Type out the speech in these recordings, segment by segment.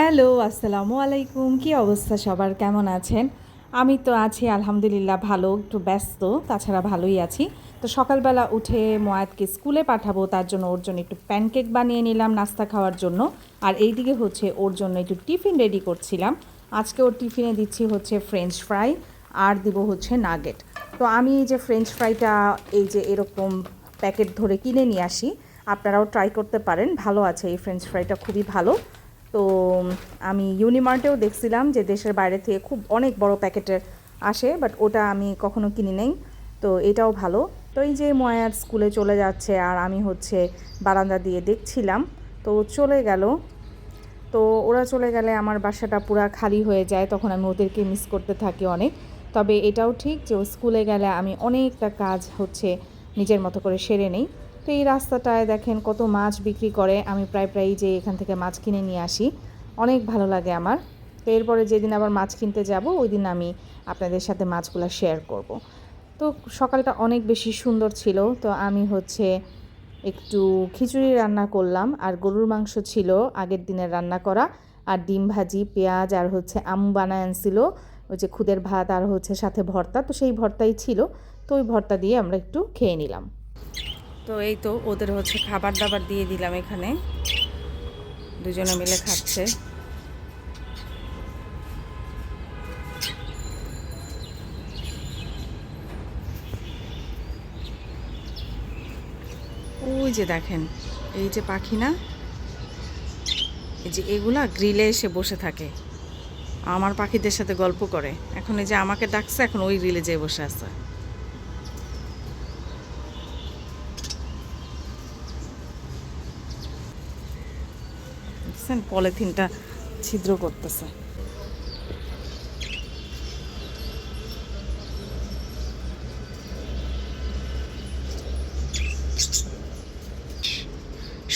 Hello, আসসালামু আলাইকুম। কি অবস্থা সবার? কেমন আছেন? আমি তো আছি আলহামদুলিল্লাহ ভালো, একটু ব্যস্ত, তাছাড়া ভালোই আছি। তো সকালবেলা উঠে মোয়াদকে স্কুলে পাঠাবো, তার জন্য ওর জন্য একটু প্যানকেক বানিয়ে নিলাম নাস্তা খাওয়ার জন্য। আর এইদিকে হচ্ছে ওর জন্য একটু টিফিন রেডি করছিলাম। আজকে ওর টিফিনে দিচ্ছি হচ্ছে ফ্রেঞ্চ ফ্রাই আর দিব হচ্ছে নাগেট। তো আমি এই যে ফ্রেঞ্চ ফ্রাইটা, এই যে এরকম প্যাকেট ধরে কিনে নিয়ে আসি, আপনারাও ট্রাই করতে পারেন। ভালো আছে, এই ফ্রেঞ্চ ফ্রাইটা খুবই ভালো। তো আমি ইউনিমার্টেও দেখছিলাম যে দেশের বাইরে থেকে খুব অনেক বড় প্যাকেটের আসে, বাট ওটা আমি কখনো কিনি নেই। তো এটাও ভালো। তো এই যে ময়ার স্কুলে চলে যাচ্ছে আর আমি হচ্ছে বারান্দা দিয়ে দেখছিলাম, তো চলে গেল। তো ওরা চলে গেলে আমার বাসাটা পুরো খালি হয়ে যায়, তখন আমি ওদেরকে মিস করতে থাকি অনেক। তবে এটাও ঠিক যে ও স্কুলে গেলে আমি অনেকটা কাজ হচ্ছে নিজের মতো করে সেরে নেই। তো এই রাস্তাটায় দেখেন কত মাছ বিক্রি করে। আমি প্রায় প্রায়ই যে এখান থেকে মাছ কিনে নিয়ে আসি। অনেক ভালো লাগে আমার। তো এরপরে যেদিন আবার মাছ কিনতে যাব ওই দিন আমি আপনাদের সাথে মাছগুলো শেয়ার করব। তো সকালটা অনেক বেশি সুন্দর ছিল। তো আমি হচ্ছে একটু খিচুড়ি রান্না করলাম। আর গরুর মাংস ছিল, আগের দিনের রান্না করা। আর ডিম ভাজি, পেঁয়াজ আর হচ্ছে আম বানায় আনছিল। ওই যে খুদের ভাত আর হচ্ছে সাথে ভর্তা। তো সেই ভর্তাই ছিল। তো ওই ভর্তা দিয়ে আমরা একটু খেয়ে নিলাম। তো এই তো ওদের হচ্ছে খাবার দাবার দিয়ে দিলাম এখানে। দুজনে মিলে খাচ্ছে। ওই যে দেখেন, এই যে পাখি না? এই যে এগুলা গ্রিলে এসে বসে থাকে। আমার পাখিদের সাথে গল্প করে। এখন এই যে আমাকে ডাকছে, এখন ওই গ্রিলে যেয়ে বসে আছে। দেখছেন পলিথিনটা ছিদ্র করতেছে।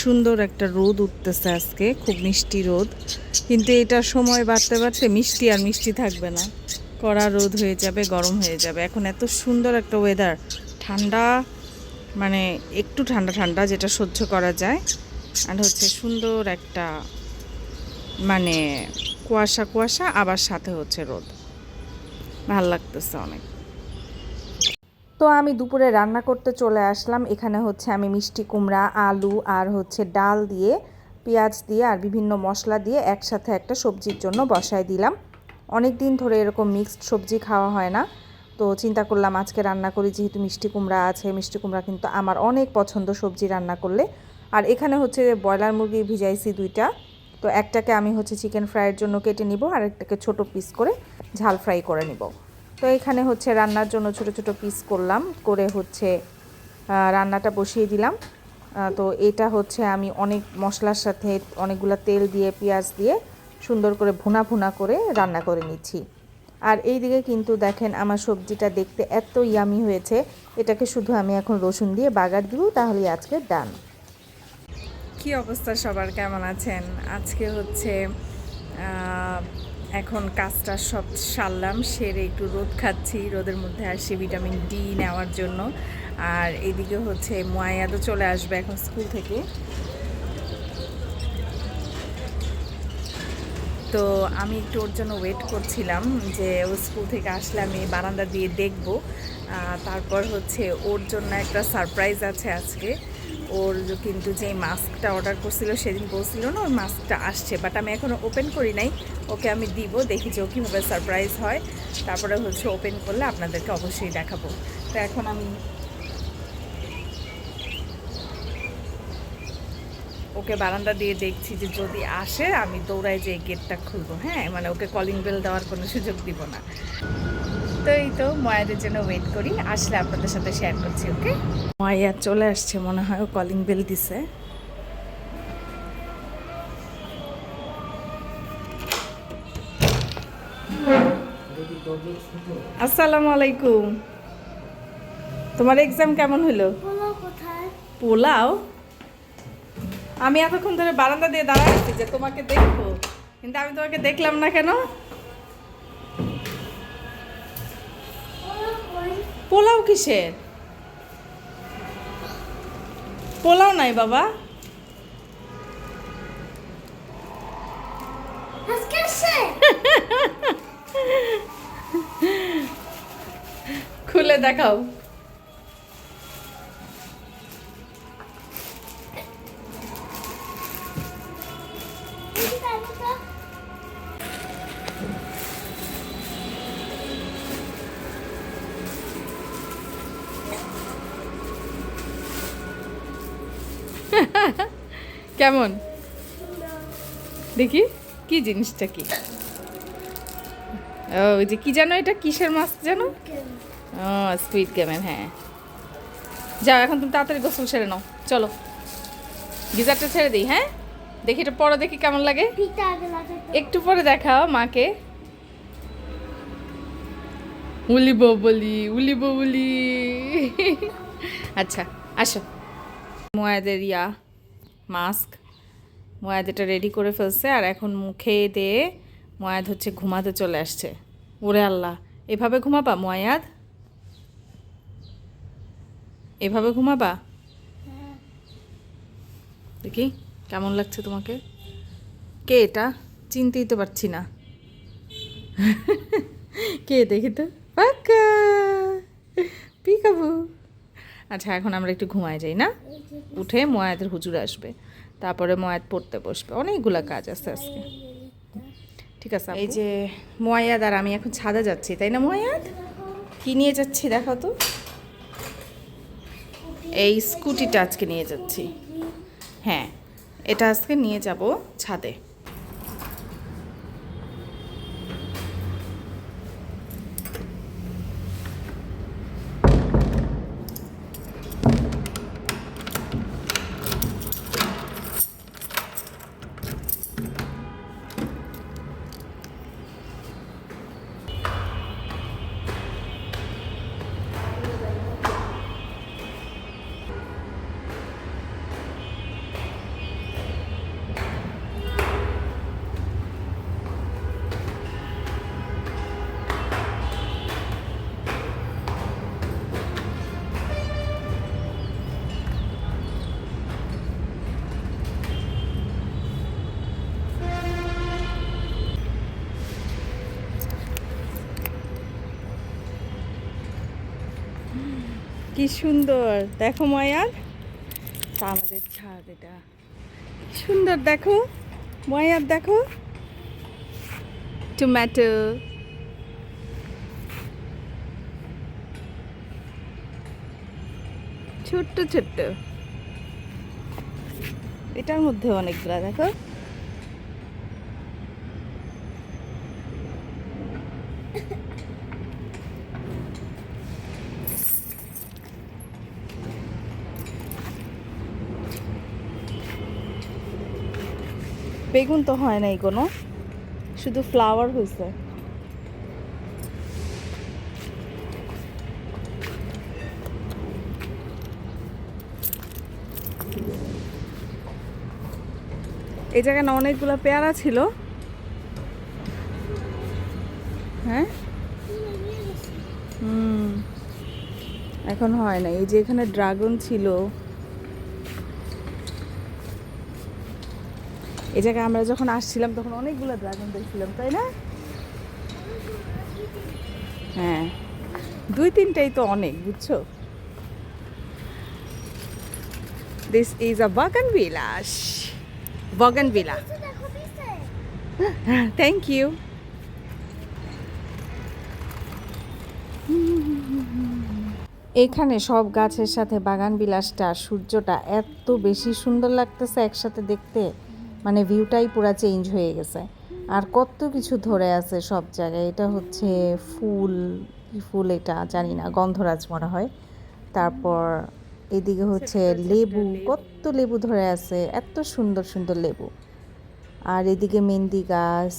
সুন্দর একটা রোদ উঠতেছে আজকে, খুব মিষ্টি রোদ। কিন্তু এটা সময় বাড়তে বাড়তে মিষ্টি আর মিষ্টি থাকবে না। কড়া রোদ হয়ে যাবে, গরম হয়ে যাবে। এখন এত সুন্দর একটা ওয়েদার ঠান্ডা মানে একটু ঠান্ডা ঠান্ডা যেটা সহ্য করা যায়। আর হচ্ছে সুন্দর একটা মানে কুয়াশা কুয়াশা, আবার সাথে হচ্ছে রোদ। ভালো লাগতেছে অনেক। তো আমি দুপুরে রান্না করতে চলে আসলাম। এখানে হচ্ছে আমি মিষ্টি কুমড়া, আলু আর হচ্ছে ডাল দিয়ে, পেঁয়াজ দিয়ে আর বিভিন্ন মশলা দিয়ে একসাথে একটা সবজির জন্য বসায় দিলাম। অনেক দিন ধরে এরকম মিক্সড সবজি খাওয়া হয় না। তো চিন্তা করলাম আজকে রান্না করি, যেহেতু মিষ্টি কুমড়া আছে, মিষ্টি কুমড়া কিন্তু আমার অনেক পছন্দ সবজি রান্না করলে। আর এখানে হচ্ছে ব্রয়লার মুরগি ভিজাইছি দুইটা। তো একটাকে আমি হচ্ছে চিকেন ফ্রাইয়ের জন্য কেটে নিব, আর একটাকে ছোট পিস করে ঝাল ফ্রাই করে নিব। তো এখানে হচ্ছে রান্নার জন্য ছোট ছোট পিস করলাম, করে হচ্ছে রান্নাটা বসিয়ে দিলাম। তো এটা হচ্ছে আমি অনেক মশলার সাথে অনেকগুলো তেল দিয়ে, পেঁয়াজ দিয়ে সুন্দর করে ভুনা ভুনা করে রান্না করে নিচ্ছি। আর এই দিকে কিন্তু দেখেন আমার সবজিটা দেখতে এত ইয়ামি হয়েছে। এটাকে শুধু আমি এখন রসুন দিয়ে বাগার দিব, তাহলেই আজকে ডান কি অবস্থা সবার? কেমন আছেন? আজকে হচ্ছে এখন কাজটা সব সারলাম, সেরে একটু রোদ খাচ্ছি, রোদের মধ্যে আসি ভিটামিন ডি নেওয়ার জন্য। আর এদিকে হচ্ছে মোয়াইয়াদও চলে আসবে এখন স্কুল থেকে। তো আমি একটু ওর জন্য ওয়েট করছিলাম যে ও স্কুল থেকে আসলে আমি বারান্দা দিয়ে দেখব। তারপর হচ্ছে ওর জন্য একটা সারপ্রাইজ আছে আজকে। ওর কিন্তু যে মাস্কটা অর্ডার করছিল সেদিন বলছিল না, ওর মাস্কটা আসছে বাট আমি এখনও ওপেন করি নাই। ওকে আমি দিব, দেখি যে ও কীভাবে সারপ্রাইজ হয়। তারপরে হচ্ছে ওপেন করলে আপনাদেরকে অবশ্যই দেখাবো। তো এখন আমি ওকে বারান্দা দিয়ে দেখছি যে যদি আসে, আমি দৌড়াই যে গেটটা খুলবো। হ্যাঁ মানে ওকে কলিং বেল দেওয়ার কোনো সুযোগ দিব না। তো এই তো ময়াদের জন্য ওয়েট করি। আসলে আপনাদের সাথে শেয়ার করছি ওকে ময়া চলে আসছে মনে হয় কলিং বেল দিছে। আসসালামু আলাইকুম। তোমার এক্সাম কেমন হলো? পোলাও? আমি এতক্ষণ ধরে বারান্দা দিয়ে দাঁড়ায় আছি যে তোমাকে দেখব। কিন্তু আমি তোমাকে দেখলাম না কেন? পোলাও কিসের? পোলাও নাই বাবা। খুলে দেখাও। কেমন? দেখি কি জিনিসটা কি? ও ওই যে কি জানো এটা? কিসের মাছ জানো? ও সুইট গেমের হ্যাঁ। যাও এখন তুমি তাড়াতাড়ি গোসল সেরে নাও। চলো। গিজারটা ছেড়ে দিই হ্যাঁ? দেখি এটা পরে দেখি কেমন লাগে। একটু পরে দেখাও মাকে। উলি বলি উলি বলি আচ্ছা আসো। মোয়াদের ইয়া মাস্ক। মোয়াদ এটা রেডি করে ফেলছে আর এখন মুখে দিয়ে ময়াদ হচ্ছে ঘুমাতে চলে আসছে। ওরে আল্লাহ, এভাবে ঘুমাবা ময়াদ? এভাবে ঘুমাবা? দেখি, কেমন লাগছে তোমাকে? কে এটা? চিনতেই তো পারছি না। কে দেখি তো? পাক্কা পিকাবু। আচ্ছা এখন আমরা একটু ঘুমায় যাই না? উঠে ময়াদের হুজুর আসবে তারপরে ময়াদ পড়তে বসবে অনেকগুলো কাজ আছে আজকে। ঠিক আছে এই যে ময়াদ আর আমি এখন ছাদে যাচ্ছি তাই না ময়াদ? কি নিয়ে যাচ্ছি দেখো তো। এই স্কুটিটা আজকে নিয়ে যাচ্ছি। হ্যাঁ এটা আজকে নিয়ে যাব ছাদে। কি সুন্দর। দেখো ময়ার তা আমাদের ছাদ এটা। সুন্দর, দেখো। ময়ার দেখো। টমেটো ছোট্ট ছোট্ট। এটার মধ্যে অনেকগুলা, দেখো। বেগুন তো হয় নাই কোনো। শুধু ফ্লাওয়ার হয়েছে এই জায়গায় না অনেকগুলো পেয়ারা ছিল। হ্যাঁ? হুম। এখন হয় না এই যে এখানে ড্রাগন ছিল। এই জায়গায় আমরা যখন আসছিলাম, তখন অনেকগুলো ড্রাগন দেখছিলাম, তাই না? হ্যাঁ দুই তিনটাই তো অনেক, বুঝছ? দিস ইজ আ বাগান বিলাস বাগান বিলা থ্যাংক ইউ এখানে সব গাছের সাথে বাগান বিলাসটা, সূর্যটা এত বেশি সুন্দর লাগতেছে একসাথে দেখতে। মানে ভিউটাই পুরা চেঞ্জ হয়ে গেছে। আর কত কিছু ধরে আছে সব জায়গায়। এটা হচ্ছে ফুল ফুল এটা জানি না গন্ধরাজ মনে হয়। তারপর এদিকে হচ্ছে লেবু। কত লেবু ধরে আছে এত সুন্দর সুন্দর লেবু। আর এদিকে মেহেন্দি গাছ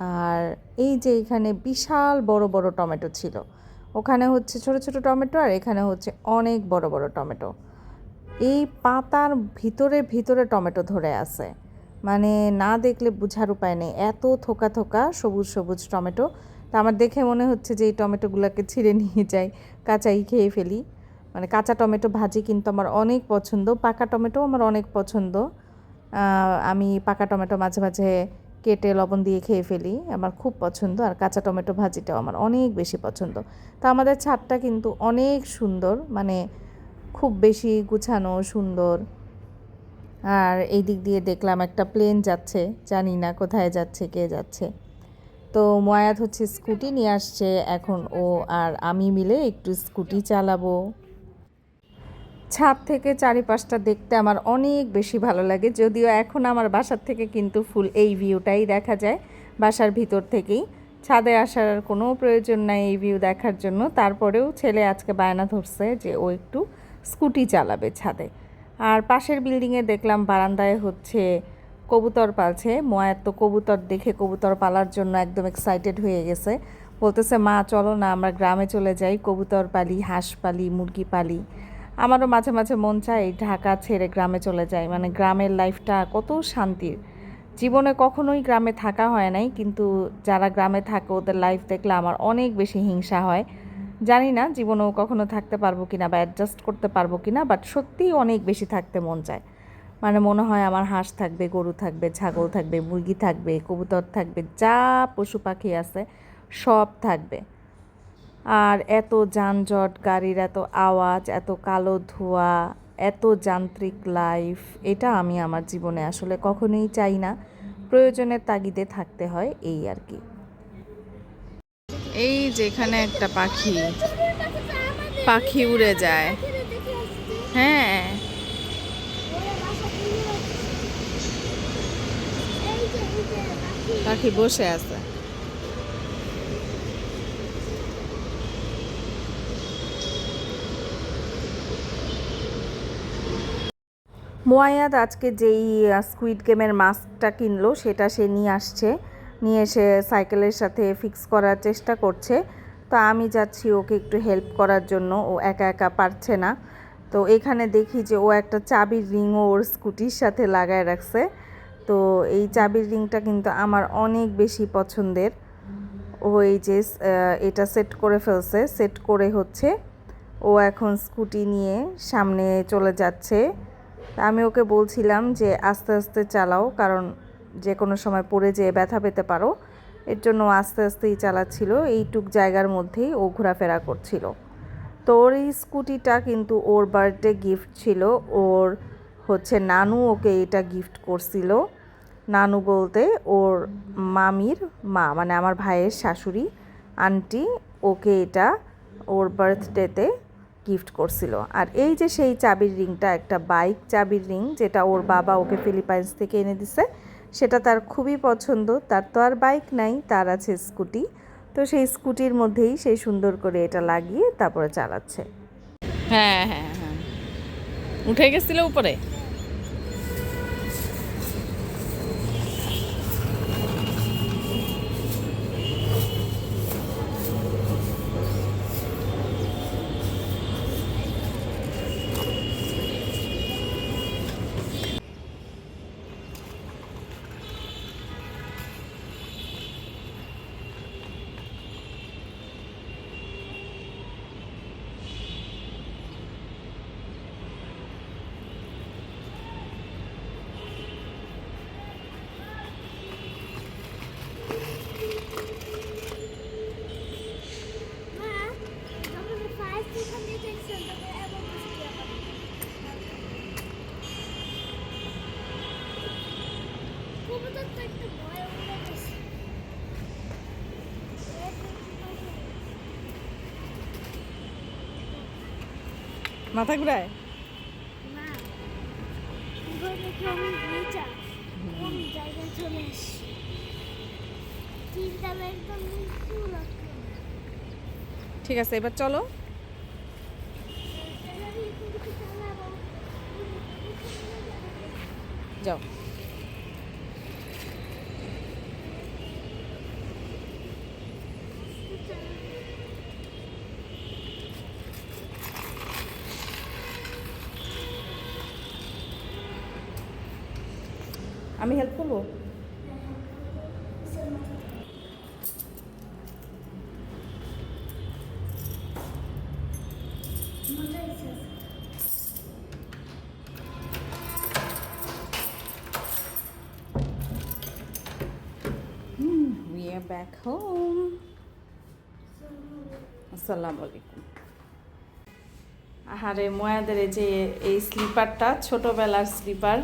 আর এই যে এখানে বিশাল বড় বড় টমেটো ছিল। ওখানে হচ্ছে ছোট ছোট টমেটো আর এখানে হচ্ছে অনেক বড় বড় টমেটো। এই পাতার ভিতরে ভিতরে টমেটো ধরে আছে। মানে না দেখলে বোঝার উপায় নেই। এত থোকা থোকা সবুজ সবুজ টমেটো। তা আমার দেখে মনে হচ্ছে যে এই টমেটোগুলোকে ছিঁড়ে নিয়ে যাই, কাঁচাই খেয়ে ফেলি। মানে কাঁচা টমেটো ভাজি কিন্তু আমার অনেক পছন্দ, পাকা টমেটো আমার অনেক পছন্দ। আমি পাকা টমেটো মাঝে মাঝে কেটে লবণ দিয়ে খেয়ে ফেলি, আমার খুব পছন্দ। আর কাঁচা টমেটো ভাজিটাও আমার অনেক বেশি পছন্দ। তা আমাদের ছাদটা কিন্তু অনেক সুন্দর মানে খুব বেশি গুছানো সুন্দর। আর এই দিক দিয়ে দেখলাম একটা প্লেন যাচ্ছে, জানি না কোথায় যাচ্ছে, কে যাচ্ছে। তো ময়াত হচ্ছে স্কুটি নিয়ে আসছে, এখন ও আর আমি মিলে একটু স্কুটি চালাবো। ছাদ থেকে চারিপাশটা দেখতে আমার অনেক বেশি ভালো লাগে, যদিও এখন আমার বাসার থেকে কিন্তু ফুল এই ভিউটাই দেখা যায়, বাসার ভিতর থেকেই। ছাদে আসার কোনো প্রয়োজন নাই এই ভিউ দেখার জন্য। তারপরেও ছেলে আজকে বায়না ধরছে যে ও একটু স্কুটি চালাবে ছাদে। আর পাশের বিল্ডিংয়ে দেখলাম বারান্দায় হচ্ছে কবুতর পালছে। তো কবুতর দেখে কবুতর পালার জন্য একদম এক্সাইটেড হয়ে গেছে। বলতেছে, মা, চলো না, আমরা গ্রামে চলে যাই, কবুতর পালি, হাঁস পালি, মুরগি পালি। আমারও মাঝে মাঝে মন চায় ঢাকা ছেড়ে গ্রামে চলে যাই। মানে গ্রামের লাইফটা কত শান্তির। জীবনে কখনোই গ্রামে থাকা হয় নাই, কিন্তু যারা গ্রামে থাকে, ওদের লাইফ দেখলে আমার অনেক বেশি হিংসা হয়। জানি না জীবনেও কখনো থাকতে পারব কিনা বা অ্যাডজাস্ট করতে পারব কিনা বাট সত্যিই অনেক বেশি থাকতে মন চায়। মানে মনে হয় আমার হাঁস থাকবে, গরু থাকবে, ছাগল থাকবে, মুরগি থাকবে, কবুতর থাকবে, যা পশু পাখি আছে সব থাকবে। আর এত যানজট, গাড়ির এত আওয়াজ, এত কালো ধোঁয়া, এত যান্ত্রিক লাইফ এটা আমি আমার জীবনে আসলে কখনোই চাই না। প্রয়োজনের তাগিদে থাকতে হয় এই আর কি। এই যেখানে একটা পাখি। পাখি উড়ে যায়। হ্যাঁ। পাখি বসে আছে। মোয়ায়াদ আজকে যেই স্কুইড গেমের মাস্কটা কিনলো, সেটা সে নিয়ে আসছে। নিয়ে এসে সাইকেলের সাথে ফিক্স করার চেষ্টা করছে। তো আমি যাচ্ছি ওকে একটু হেল্প করার জন্য। ও একা একা পারছে না। তো এখানে দেখি যে ও একটা চাবির রিংও ওর স্কুটির সাথে লাগায় রাখছে। তো এই চাবির রিংটা কিন্তু আমার অনেক বেশি পছন্দের। ও এই যে এটা সেট করে ফেলছে। সেট করে হচ্ছে ও এখন স্কুটি নিয়ে সামনে চলে যাচ্ছে। আমি ওকে বলছিলাম যে আস্তে আস্তে চালাও। কারণ যে কোনো সময় পড়ে যেয়ে ব্যথা পেতে পারো। এর জন্য আস্তে আস্তেই চালাচ্ছিল। এইটুক জায়গার মধ্যেই ও ঘোরাফেরা করছিল। তো ওর এই স্কুটিটা কিন্তু ওর বার্থডে গিফট ছিল। ওর হচ্ছে নানু ওকে এটা গিফট করছিল। নানু বলতে ওর মামির মা মানে আমার ভাইয়ের শাশুড়ি, আন্টি ওকে এটা ওর বার্থডেতে গিফট করছিল। আর এই যে সেই চাবির রিংটা, একটা বাইক চাবির রিং, যেটা ওর বাবা ওকে ফিলিপাইন্স থেকে এনে দিছে সেটা তার খুবই পছন্দ, তার তো আর বাইক নাই, তার আছে স্কুটি। তো সেই স্কুটির মধ্যেই সেই সুন্দর করে এটা লাগিয়ে তারপরে চালাচ্ছে। হ্যাঁ হ্যাঁ হ্যাঁ। উঠে গেছিল উপরে? নিচু। ঘুরায় ঠিক আছে এবার চলো। যাও। আমি হেল্প করব? ব্যাক হোম আসসালামু আলাইকুম। আহারে ময়াদের যে এই স্লিপারটা ছোটবেলার স্লিপার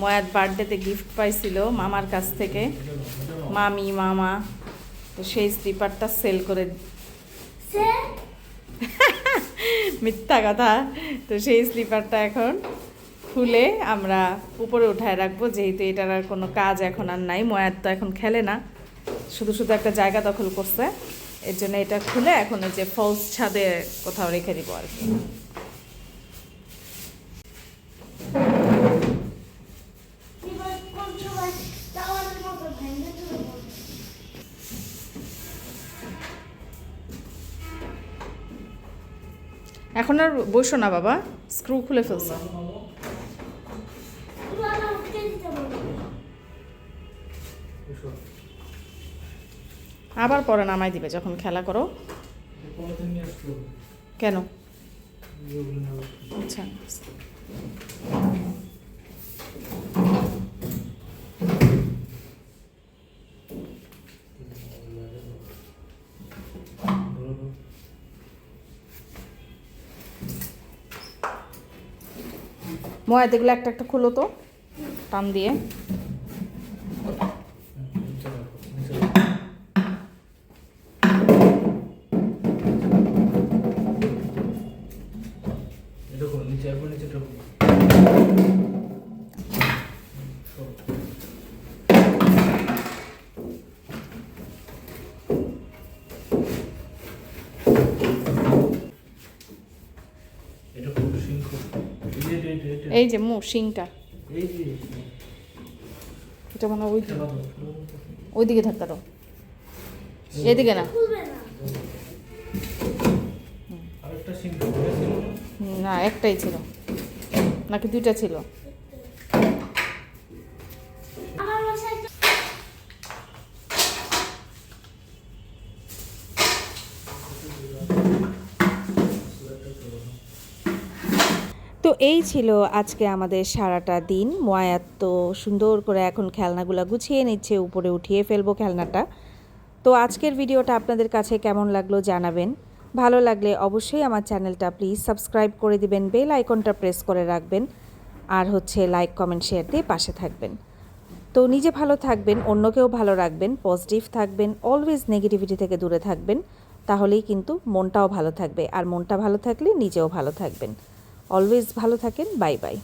ময়াদ বার্থডেতে গিফট পাইছিল মামার কাছ থেকে। মামি মামা তো সেই স্লিপারটা সেল করে মিথ্যা কথা। তো সেই স্লিপারটা এখন খুলে আমরা উপরে উঠায় রাখব যেহেতু এটার আর কোনো কাজ এখন আর নাই। ময়াত তো এখন খেলে না। শুধু শুধু একটা জায়গা দখল করছে। এর জন্য এটা খুলে এখন ওই যে ফলস ছাদে কোথাও রেখে দিব আর কি। এখন আর বসো না বাবা স্ক্রু খুলে ফেলছে। আবার পরে নামাই দিবে যখন খেলা করো। কেন? ময়া এগুলো একটা একটা খুলো তো টান দিয়ে। এই যে মু শিংটা। এটা মানে ওই। ওইদিকে ধাক্কা দাও। এদিকে না। না। আরেকটা সিংহ ছিল না না একটাই ছিল। নাকি দুইটা ছিল? তো- তো এই ছিল আজকে আমাদের সারাটা দিন। ময়াত তো সুন্দর করে এখন খেলনাগুলো গুছিয়ে নিচ্ছে, উপরে উঠিয়ে ফেলব খেলনাটা। তো আজকের ভিডিওটা আপনাদের কাছে কেমন লাগল জানাবেন। ভালো লাগলে অবশ্যই আমার চ্যানেলটা প্লিজ সাবস্ক্রাইব করে দিবেন, বেল আইকনটা প্রেস করে রাখবেন আর হচ্ছে লাইক, কমেন্ট, শেয়ার দিয়ে পাশে থাকবেন। তো নিজে ভালো থাকবেন, অন্যকেও ভালো রাখবেন, পজিটিভ থাকবেন অলওয়েজ নেগেটিভিটি থেকে দূরে থাকবেন, তাহলেই কিন্তু মনটাও ভালো থাকবে। আর মনটা ভালো থাকলে নিজেও ভালো থাকবেন। অলওয়েজ ভালো থাকেন বাই বাই